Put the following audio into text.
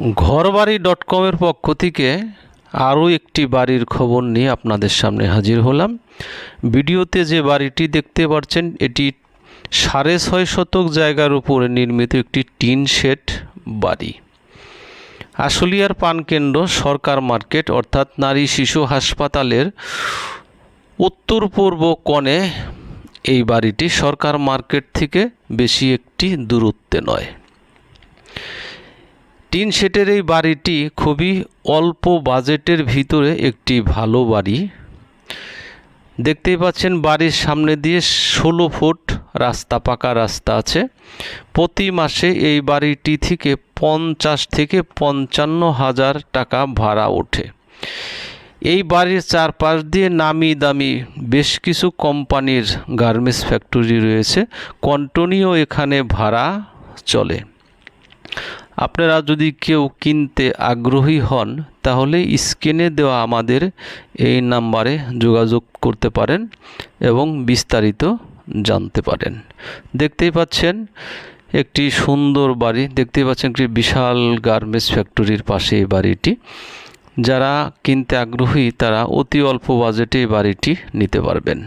ঘরবাড়ি ডট কমের পক্ষ থেকে আরও একটি বাড়ির খবর নিয়ে আপনাদের সামনে হাজির হলাম। ভিডিওতে যে বাড়িটি দেখতে পাচ্ছেন, এটি সাড়ে ছয় শতক জায়গার উপরে নির্মিত একটি টিন শেড বাড়ি। আশুলিয়ার পানকেন্দ্র সরকার মার্কেট, অর্থাৎ নারী শিশু হাসপাতালের উত্তর পূর্ব কোণে এই বাড়িটি সরকার মার্কেট থেকে বেশি একটি দূরত্বে নয়। টিন শেটের এই বাড়িটি খুবই অল্প বাজেটের ভিতরে একটি ভালো বাড়ি। দেখতেই পাচ্ছেন বাড়ির সামনে দিয়ে ষোলো ফুট রাস্তা, পাকা রাস্তা আছে। প্রতি মাসে এই বাড়িটি থেকে পঞ্চাশ থেকে পঞ্চান্ন হাজার টাকা ভাড়া ওঠে। এই বাড়ির চারপাশ দিয়ে নামি দামি বেশ কিছু কোম্পানির গার্মেন্টস ফ্যাক্টরি রয়েছে। কন্টিনিউ এখানে ভাড়া চলে। আপনারা যদি কেউ কিনতে আগ্রহী হন, তাহলে স্ক্রিনে দেওয়া আমাদের এই নাম্বারে যোগাযোগ করতে পারেন এবং বিস্তারিত জানতে পারেন। দেখতেই পাচ্ছেন, একটি সুন্দর বাড়ি, দেখতেই পাচ্ছেন একটি বিশাল গার্মেন্টস ফ্যাক্টরির পাশে এই বাড়িটি। যারা কিনতে আগ্রহী, তারা অতি অল্প বাজেটে এই বাড়িটি নিতে পারবেন।